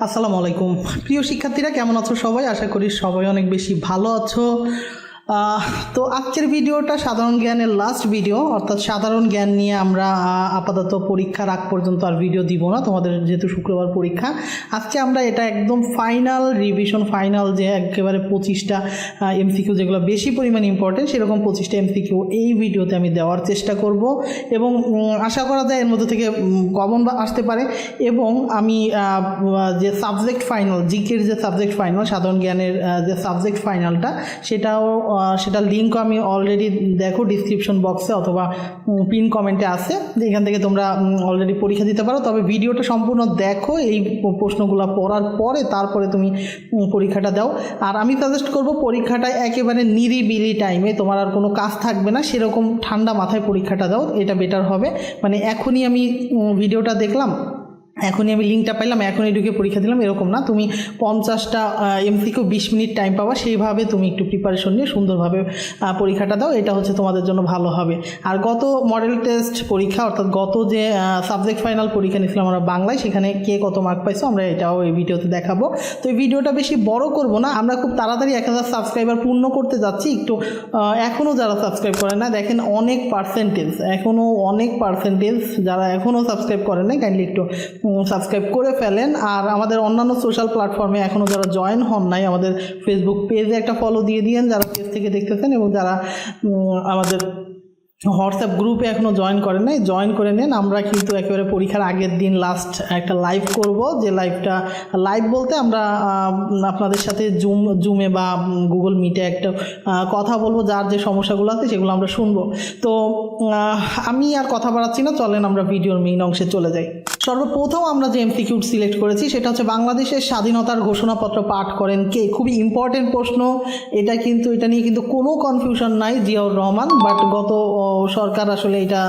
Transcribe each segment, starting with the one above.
আসসালামু আলাইকুম। প্রিয় শিক্ষার্থীরা কেমন আছো সবাই? আশা করি সবাই অনেক বেশি ভালো আছো। তো আজকের ভিডিওটা সাধারণ জ্ঞানের লাস্ট ভিডিও অর্থাৎ সাধারণ জ্ঞান নিয়ে আমরা আপাতত পরীক্ষার আগ পর্যন্ত আর ভিডিও দিব না। তোমাদের যেহেতু শুক্রবার পরীক্ষা, আজকে আমরা এটা একদম ফাইনাল রিভিশন ফাইনাল যে একেবারে পঁচিশটা এমসিকিউ যেগুলো বেশি পরিমাণে ইম্পর্টেন্ট সেরকম পঁচিশটা এমসিকিউ এই ভিডিওতে আমি দেওয়ার চেষ্টা করব। এবং আশা করা যায় এর মধ্যে থেকে কমন বা আসতে পারে। এবং আমি যে সাবজেক্ট ফাইনাল জিকের যে সাবজেক্ট ফাইনাল সাধারণ জ্ঞানের যে সাবজেক্ট ফাইনালটা সেটাও আহ, সেটার লিঙ্ক আমি অলরেডি দেখো ডিসক্রিপশন বক্সে অথবা পিন কমেন্টে আছে। এখান থেকে তোমরা অলরেডি পরীক্ষা দিতে পারো। তবে ভিডিওটা সম্পূর্ণ দেখো এই প্রশ্নগুলো পড়ার পরে তারপরে তুমি পরীক্ষাটা দাও। আর আমি সাজেস্ট করব পরীক্ষাটা একেবারে নিরিবিলি টাইমে তোমার আর কোনো কাজ থাকবে না সেরকম ঠান্ডা মাথায় পরীক্ষাটা দাও এটা বেটার হবে। মানে এখনই আমি ভিডিওটা দেখলাম এখনই আমি লিঙ্কটা পাইলাম, এখনই ঢুকে পরীক্ষা দিলাম, এরকম না। তুমি পঞ্চাশটা এমসিকিউ বিশ মিনিট টাইম পাবা, সেইভাবে তুমি একটু প্রিপারেশন নিয়ে সুন্দরভাবে পরীক্ষাটা দাও, এটা হচ্ছে তোমাদের জন্য ভালো হবে। আর গত মডেল টেস্ট পরীক্ষা, অর্থাৎ গত যে সাবজেক্ট ফাইনাল পরীক্ষা নিয়েছিলাম আমরা বাংলায়, সেখানে কে কত মার্ক পাইছো, আমরা এটাও এই ভিডিওতে দেখাবো। তো এই ভিডিওটা বেশি বড় করব না, আমরা খুব তাড়াতাড়ি এক হাজার সাবস্ক্রাইবার পূর্ণ করতে যাচ্ছি, একটু এখনও যারা সাবস্ক্রাইব করে না, দেখেন অনেক পার্সেন্টেজ এখনও অনেক পার্সেন্টেজ যারা এখনও সাবস্ক্রাইব করে না কাইন্ডলি একটু সাবস্ক্রাইব করে ফেলেন। আর আমাদের অন্যান্য সোশ্যাল প্ল্যাটফর্মে এখনও যারা জয়েন হন নাই, আমাদের ফেসবুক পেজে একটা ফলো দিয়ে দিয়েন, যারা পেজ থেকে দেখতেছেন এবং যারা আমাদের হোয়াটসঅ্যাপ গ্রুপে এখনও জয়েন করেন নাই জয়েন করে নেন। আমরা কিন্তু একেবারে পরীক্ষার আগের দিন লাস্ট একটা লাইভ করব, যে লাইভটা লাইভ বলতে আমরা আপনাদের সাথে জুম জুমে বা গুগল মিটে একটা কথা বলব, যার যে সমস্যাগুলো আছে সেগুলো আমরা শুনব। তো আমি আর কথা বাড়াচ্ছি না, চলেন আমরা ভিডিওর মেইন অংশে চলে যাই। সর্বপ্রথম আমরা যে এমসিকিউট সিলেক্ট করেছি, সেটা হচ্ছে বাংলাদেশের স্বাধীনতার ঘোষণাপত্র পাঠ করেন কে? খুবই ইম্পর্টেন্ট প্রশ্ন। এটা কিন্তু, এটা নিয়ে কিন্তু কোনো কনফিউশন নাই জিয়াউর রহমান বাট গত সরকার আসলে এটা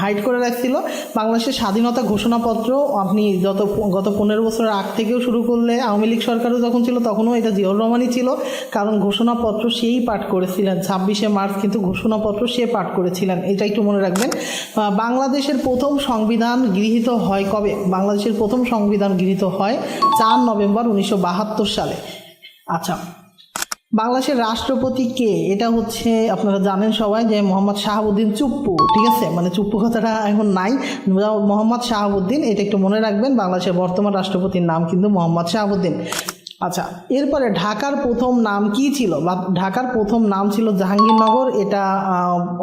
হাইড করে রাখছিল। বাংলাদেশের স্বাধীনতা ঘোষণাপত্র আপনি যত, গত পনেরো বছরের আগ থেকেও শুরু করলে আওয়ামী লীগ সরকারও যখন ছিল, তখনও এটা জিয়াউর রহমানই ছিল। কারণ ঘোষণাপত্র সেই পাঠ করেছিলেন। ছাব্বিশে মার্চ কিন্তু ঘোষণাপত্র সে পাঠ করেছিলেন। এটা একটু মনে রাখবেন। বাংলাদেশের প্রথম সংবিধান গৃহীত হয় কবে? বাংলাদেশের প্রথম সংবিধান গৃহীত হয় চার নভেম্বর উনিশশো বাহাত্তর সালে। আচ্ছা বাংলাদেশের রাষ্ট্রপতি কে? এটা হচ্ছে আপনারা জানেন সবাই যে মোহাম্মদ শাহাবুদ্দিন চুপ্পু, ঠিক আছে? মানে চুপ্পু কথাটা এখন নাই। মোহাম্মদ শাহাবুদ্দিন, এটা একটু মনে রাখবেন, বাংলাদেশের বর্তমান রাষ্ট্রপতির নাম কিন্তু মোহাম্মদ শাহাবুদ্দিন। আচ্ছা এরপরে ঢাকার প্রথম নাম কি ছিল? বা ঢাকার প্রথম নাম ছিল জাহাঙ্গীরনগর। এটা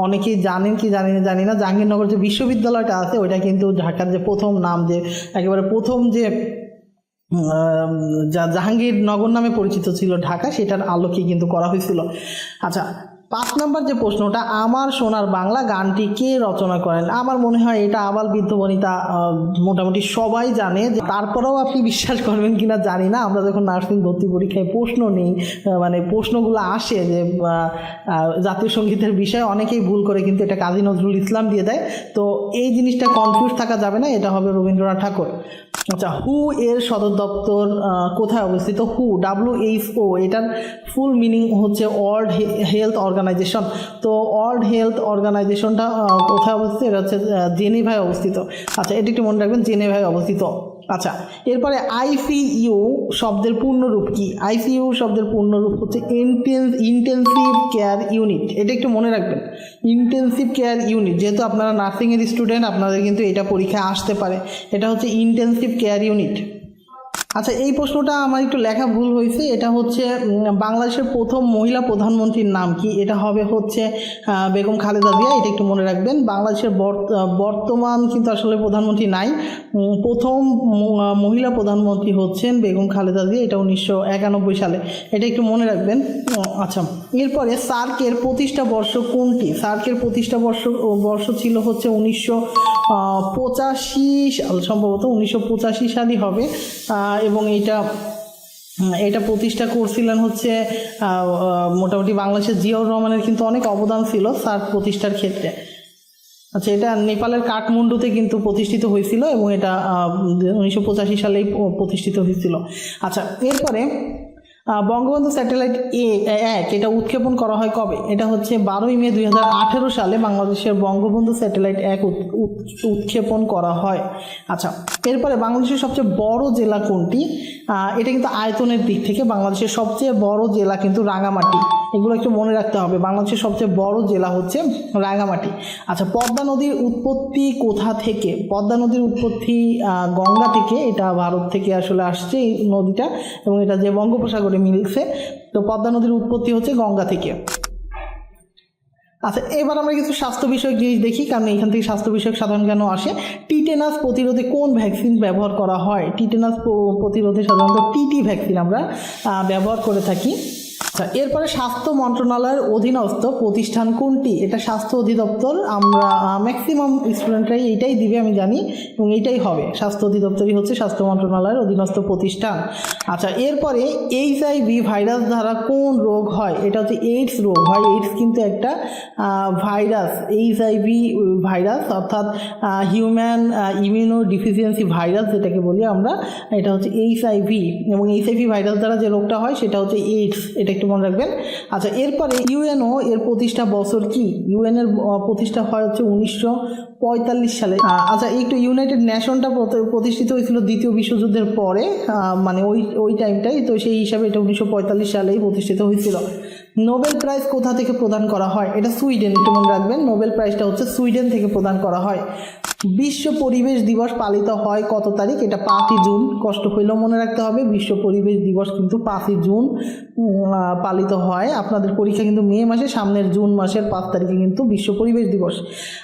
অনেকেই জানেন কি জানি না জানি না। জাহাঙ্গীরনগর যে বিশ্ববিদ্যালয়টা আছে, ওইটা কিন্তু ঢাকার যে প্রথম নাম যে, একেবারে প্রথম যে যা জাহাঙ্গীরনগর নামে পরিচিত ছিল ঢাকা, সেটার আলোকে কিন্তু করা হয়েছিল। আচ্ছা পাঁচ নম্বর যে প্রশ্নটা, আমার সোনার বাংলা গানটি কে রচনা করেন? আমার মনে হয় এটা আবার বৃদ্ধ বনিতা মোটামুটি সবাই জানে তারপরেও আপনি বিশ্বাস করবেন কিনা জানি না। আমরা যখন নার্সিং ভর্তি পরীক্ষায় প্রশ্ন নেই মানে প্রশ্নগুলো আসে যে জাতীয় সঙ্গীতের বিষয়ে অনেকেই ভুল করে কিন্তু এটা কাজী নজরুল ইসলাম দিয়ে দেয়। তো এই জিনিসটা কনফিউজ থাকা যাবে না, এটা হবে রবীন্দ্রনাথ ঠাকুর। আচ্ছা হু এর সদর দপ্তর কোথায় অবস্থিত? হু ডাব্লিউ এইচ ও এটার ফুল মিনিং হচ্ছে ওয়ার্ল্ড হেলথ অর্গানাইজেশন তো ওয়ার্ল্ড হেলথ অর্গানাইজেশনটা কোথায় অবস্থিত? এটা হচ্ছে জেনেভায় অবস্থিত। আচ্ছা এটা একটু মনে রাখবেন, জেনেভায় অবস্থিত। আচ্ছা এরপরে আইসিইউ শব্দের পূর্ণরূপ কি? আইসিইউ শব্দের পূর্ণরূপ হচ্ছে ইন্টেন্স ইন্টেন্সিভ কেয়ার ইউনিট এটা একটু মনে রাখবেন ইন্টেন্সিভ কেয়ার ইউনিট যেহেতু আপনারা নার্সিংয়ের স্টুডেন্ট আপনাদের কিন্তু এটা পরীক্ষায় আসতে পারে। এটা হচ্ছে ইন্টেন্সিভ কেয়ার ইউনিট আচ্ছা এই প্রশ্নটা আমার একটু লেখা ভুল হয়েছে। এটা হচ্ছে বাংলাদেশের প্রথম মহিলা প্রধানমন্ত্রীর নাম কি? এটা হবে হচ্ছে বেগম খালেদা জিয়া। এটা একটু মনে রাখবেন। বাংলাদেশের বর্ত- বর্তমান কিন্তু আসলে প্রধানমন্ত্রী নাই। প্রথম মহিলা প্রধানমন্ত্রী হচ্ছেন বেগম খালেদা জিয়া। এটা উনিশশো একানব্বই সালে। এটা একটু মনে রাখবেন। আচ্ছা। এরপরে সার্কের প্রতিষ্ঠা বর্ষ কোনটি? সার্কের প্রতিষ্ঠা বর্ষ বর্ষ ছিল হচ্ছে উনিশশো পঁচাশি সাল। সম্ভবত উনিশশো পঁচাশি সালই হবে। এবং এইটা এটা প্রতিষ্ঠা করছিলেন হচ্ছে মোটামুটি বাংলাদেশের জিয়াউর রহমানের কিন্তু অনেক অবদান ছিল সার্ক প্রতিষ্ঠার ক্ষেত্রে। আচ্ছা এটা নেপালের কাঠমান্ডুতে কিন্তু প্রতিষ্ঠিত হয়েছিল এবং এটা উনিশশো পঁচাশি সালেই প্রতিষ্ঠিত হয়েছিল। আচ্ছা এরপরে বঙ্গবন্ধু স্যাটেলাইট এ এক, এটা উৎক্ষেপণ করা হয় কবে? এটা হচ্ছে বারোই মে দুই হাজার আঠেরো সালে বাংলাদেশের বঙ্গবন্ধু স্যাটেলাইট এক উৎ- উৎ- উৎক্ষেপণ করা হয়। আচ্ছা এরপরে বাংলাদেশের সবচেয়ে বড় জেলা কোনটি? এটা কিন্তু আয়তনের দিক থেকে বাংলাদেশের সবচেয়ে বড় জেলা কিন্তু রাঙামাটি। এগুলো একটু মনে রাখতে হবে। বাংলাদেশের সবচেয়ে বড় জেলা হচ্ছে রাঙামাটি আচ্ছা পদ্মা নদীর উৎপত্তি কোথা থেকে? পদ্মা নদীর উৎপত্তি গঙ্গা থেকে, এটা ভারত থেকে আসলে আসছে এই নদীটা এবং এটা যে বঙ্গোপসাগরে মিলছে। তো পদ্মা নদীর উৎপত্তি হচ্ছে গঙ্গা থেকে। আচ্ছা এবার আমরা কিছু স্বাস্থ্য বিষয়ক জিনিস দেখি, কারণ এখান থেকে স্বাস্থ্য বিষয়ক সাধারণ জ্ঞানও আসে। টিটেনাস প্রতিরোধে কোন ভ্যাকসিন ব্যবহার করা হয়? টিটেনাস প্রতিরোধে সাধারণত টিটি ভ্যাকসিন আমরা ব্যবহার করে থাকি। আচ্ছা এরপরে স্বাস্থ্য মন্ত্রণালয়ের অধীনস্থ প্রতিষ্ঠান কোনটি? এটা স্বাস্থ্য অধিদপ্তর, আমরা ম্যাক্সিমাম স্টুডেন্টরাই এইটাই দিবে, আমি জানি, এবং এইটাই হবে। স্বাস্থ্য অধিদপ্তরই হচ্ছে স্বাস্থ্য মন্ত্রণালয়ের অধীনস্থ প্রতিষ্ঠান। আচ্ছা এরপরে এইচ এইচআইভি ভাইরাস দ্বারা কোন রোগ হয়? এটা হচ্ছে এইডস রোগ হয়। এইডস কিন্তু একটা ভাইরাস এইচ এইচআইভি ভাইরাস অর্থাৎ হিউম্যান ইমিউনো ডিফিসিয়েন্সি ভাইরাস যেটাকে বলি আমরা, এটা হচ্ছে এইচ এইচআইভি এবং এইচ এইচআইভি ভাইরাস দ্বারা যে রোগটা হয়, সেটা হচ্ছে এইডস এটা মনে রাখবেন। আচ্ছা এরপরে ইউএনও এর প্রতিষ্ঠা বছর কি? ইউএন এর প্রতিষ্ঠা হয় হচ্ছে উনিশশো পঁয়তাল্লিশ সালে। আচ্ছা একটু ইউনাইটেড নেশনটা প্রতিষ্ঠিত হয়েছিল দ্বিতীয় বিশ্বযুদ্ধের পরে মানে ওই ওই টাইমটাই তো সেই হিসাবে এটা উনিশশো পঁয়তাল্লিশ সালেই প্রতিষ্ঠিত হয়েছিল। নোবেল প্রাইজ কোথা থেকে প্রদান করা হয়? এটা সুইডেন, একটু মনে রাখবেন। নোবেল প্রাইজটা হচ্ছে সুইডেন থেকে প্রদান করা হয়। বিশ্ব পরিবেশ দিবস পালিত হয় কত তারিখ? এটা পাঁচই জুন, কষ্ট হইলেও মনে রাখতে হবে। বিশ্ব পরিবেশ দিবস কিন্তু পাঁচই জুন পালিত হয়। আপনাদের পরীক্ষা কিন্তু মে মাসে সামনের জুন মাসের পাঁচ তারিখে কিন্তু বিশ্ব পরিবেশ দিবস।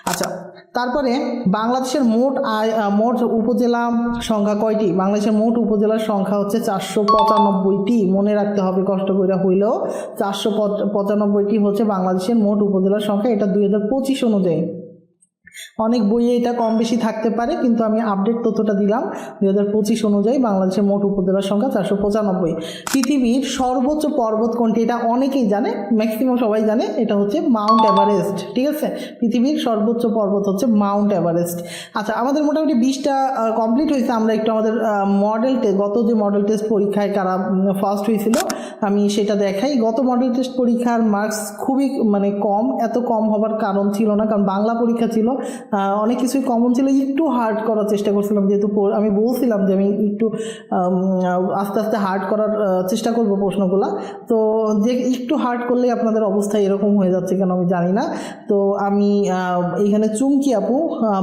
আচ্ছা তারপরে বাংলাদেশের মোট আয় মোট উপজেলা সংখ্যা কয়টি? বাংলাদেশের মোট উপজেলার সংখ্যা হচ্ছে চারশো পঁচানব্বইটি। মনে রাখতে হবে, কষ্ট করে হইলেও চারশো পঁচানব্বইটি হচ্ছে বাংলাদেশের মোট উপজেলার সংখ্যা। এটা দুই হাজার পঁচিশ অনুযায়ী। অনেক বইয়ে এটা কম বেশি থাকতে পারে, কিন্তু আমি আপডেট তথ্যটা দিলাম দুই হাজার পঁচিশ অনুযায়ী বাংলাদেশের মোট উপজেলার সংখ্যা চারশো পঁচানব্বই। পৃথিবীর সর্বোচ্চ পর্বত কোনটি এটা অনেকেই জানে ম্যাক্সিমাম সবাই জানে, এটা হচ্ছে মাউন্ট এভারেস্ট ঠিক আছে? পৃথিবীর সর্বোচ্চ পর্বত হচ্ছে মাউন্ট এভারেস্ট আচ্ছা আমাদের মোটামুটি বিশটা কমপ্লিট হয়েছে, আমরা একটু আমাদের মডেল টেস্ট গত যে মডেল টেস্ট পরীক্ষায় কারা ফার্স্ট হয়েছিল, আমি সেটা দেখাই। গত মডেল টেস্ট পরীক্ষার মার্কস খুবই মানে কম, এত কম হবার কারণ ছিল না, কারণ বাংলা পরীক্ষা ছিল অনেক কিছুই কমন ছিল। একটু হার্ড করার চেষ্টা করছিলাম যেহেতু আমি বলছিলাম যে আমি একটু আস্তে আস্তে হার্ড করার চেষ্টা করব প্রশ্নগুলো। তো যে একটু হার্ড করলে আপনাদের অবস্থা এরকম হয়ে যাচ্ছে কেন আমি জানি না। তো আমি আহ, এইখানে চুমকি আপু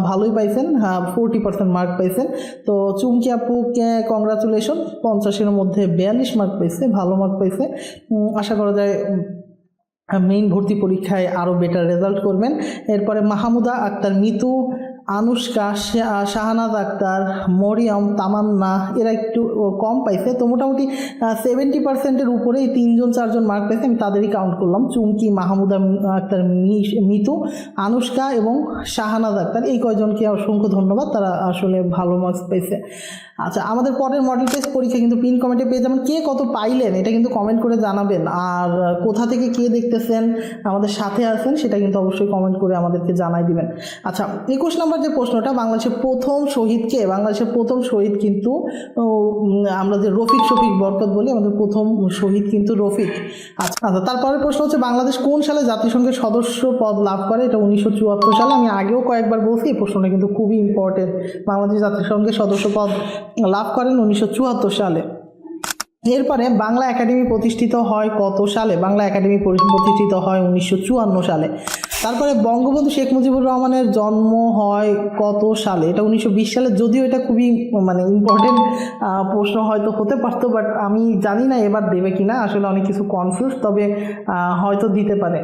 ভালোই পাইছেন ফোরটি পার্সেন্ট মার্ক পাইছেন। তো চুমকি আপুকে কংগ্রাচুলেশন পঞ্চাশের মধ্যে বিয়াল্লিশ মার্ক পাইছে ভালো মার্ক পাইছে। আশা করা যায় মেইন ভর্তি পরীক্ষায় আরও বেটার রেজাল্ট করবেন। এরপরে মাহমুদা আক্তার মিতু আনুষ্কা শাহানাজ আক্তার, মরিয়ম, তামান্না, এরা একটু কম পাইছে। তো মোটামুটি সেভেন্টি পার্সেন্টের উপরেই তিনজন, চারজন মার্ক পাইছে। আমি তাদেরই কাউন্ট করলাম। চুমকি, মাহমুদা আক্তার মিতু, আনুষ্কা এবং শাহানাজ আক্তার। এই কয়জনকে অসংখ্য ধন্যবাদ। তারা আসলে ভালো মার্কস পেয়েছে আচ্ছা আমাদের পরের মডেল টেস্ট পরীক্ষা কিন্তু পিন কমেন্টে পেয়ে যাবেন। কে কত পাইলেন, এটা কিন্তু কমেন্ট করে জানাবেন। আর, কোথা থেকে কে দেখতেছেন, আমাদের সাথে আছেন, সেটা কিন্তু অবশ্যই কমেন্ট করে আমাদেরকে জানাই দিবেন। আচ্ছা একুশ নম্বর যে প্রশ্নটা, বাংলাদেশের প্রথম শহীদকে, বাংলাদেশের প্রথম শহীদ কিন্তু আমরা যে রফিক শফিক বরকত বলি, আমাদের প্রথম শহীদ কিন্তু রফিক। আচ্ছা আচ্ছা তারপরের প্রশ্ন হচ্ছে, বাংলাদেশ কোন সালে জাতিসংঘের সদস্য পদ লাভ করে? এটা উনিশশো চুয়াত্তর সালে। আমি আগেও কয়েকবার বলছি, এই প্রশ্নটা কিন্তু খুবই ইম্পর্টেন্ট বাংলাদেশ জাতিসংঘের সদস্য পদ লাভ করেন উনিশশো চুয়াত্তর সালে। এরপরে, বাংলা একাডেমি প্রতিষ্ঠিত হয় কত সালে? বাংলা একাডেমি প্রতিষ্ঠিত হয় উনিশশো চুয়ান্ন সালে। তারপরে বঙ্গবন্ধু শেখ মুজিবুর রহমানের জন্ম হয় কত সালে? এটা উনিশশো বিশ সালে, যদিও এটা খুবই মানে ইম্পর্টেন্ট প্রশ্ন হয়তো হতে পারতো বাট আমি জানি না এবার দেবে কি না আসলে অনেক কিছু কনফিউজ তবে হয়তো দিতে পারে।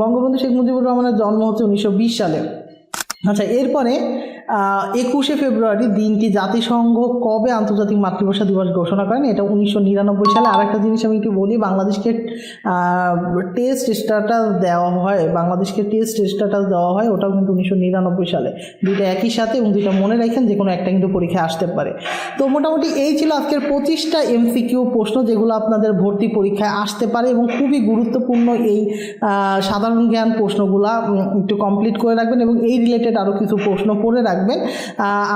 বঙ্গবন্ধু শেখ মুজিবুর রহমানের জন্ম হচ্ছে উনিশশো বিশ সালে। আচ্ছা এরপরে একুশে ফেব্রুয়ারি দিনটি জাতিসংঘ কবে আন্তর্জাতিক মাতৃভাষা দিবস ঘোষণা করেন? এটা উনিশশো নিরানব্বই সালে। আর একটা জিনিস আমি একটু বলি, বাংলাদেশকে টেস্ট স্ট্যাটাস দেওয়া হয়, বাংলাদেশকে টেস্ট স্ট্যাটাস দেওয়া হয়, ওটাও কিন্তু উনিশশো নিরানব্বই সালে। দুইটা একই সাথে এবং দুইটা মনে রাখেন, যে কোনো একটা কিন্তু পরীক্ষায় আসতে পারে। তো মোটামুটি এই ছিল আজকের পঁচিশটা এমসিকিউ প্রশ্ন, যেগুলো আপনাদের ভর্তি পরীক্ষায় আসতে পারে এবং খুবই গুরুত্বপূর্ণ এই সাধারণ জ্ঞান প্রশ্নগুলা একটু কমপ্লিট করে রাখবেন এবং এই রিলেটেড আরও কিছু প্রশ্ন পড়ে রাখবেন। রাখবেন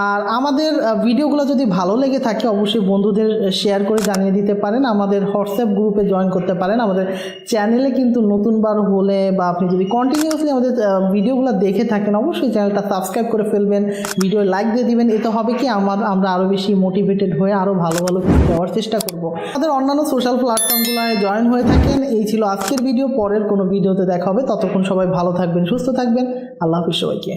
আর আমাদের ভিডিওগুলো যদি ভালো লেগে থাকে, অবশ্যই বন্ধুদের শেয়ার করে জানিয়ে দিতে পারেন। আমাদের হোয়াটসঅ্যাপ গ্রুপে জয়েন করতে পারেন। আমাদের চ্যানেলে কিন্তু নতুনবার হলে বা আপনি যদি কন্টিনিউসলি আমাদের ভিডিওগুলো দেখে থাকেন, অবশ্যই চ্যানেলটা সাবস্ক্রাইব করে ফেলবেন ভিডিও লাইক দিয়ে দিবেন। এতে হবে কি, আমার, আমরা আরও বেশি মোটিভেটেড হয়ে আরও ভালো ভালো দেওয়ার চেষ্টা করব। আমাদের অন্যান্য সোশ্যাল প্ল্যাটফর্মগুলোয় জয়েন হয়ে থাকেন। এই ছিল আজকের ভিডিও পরের কোনো ভিডিওতে দেখা হবে। ততক্ষণ সবাই ভালো থাকবেন, সুস্থ থাকবেন। আল্লাহ হাফিজ সবাইকে।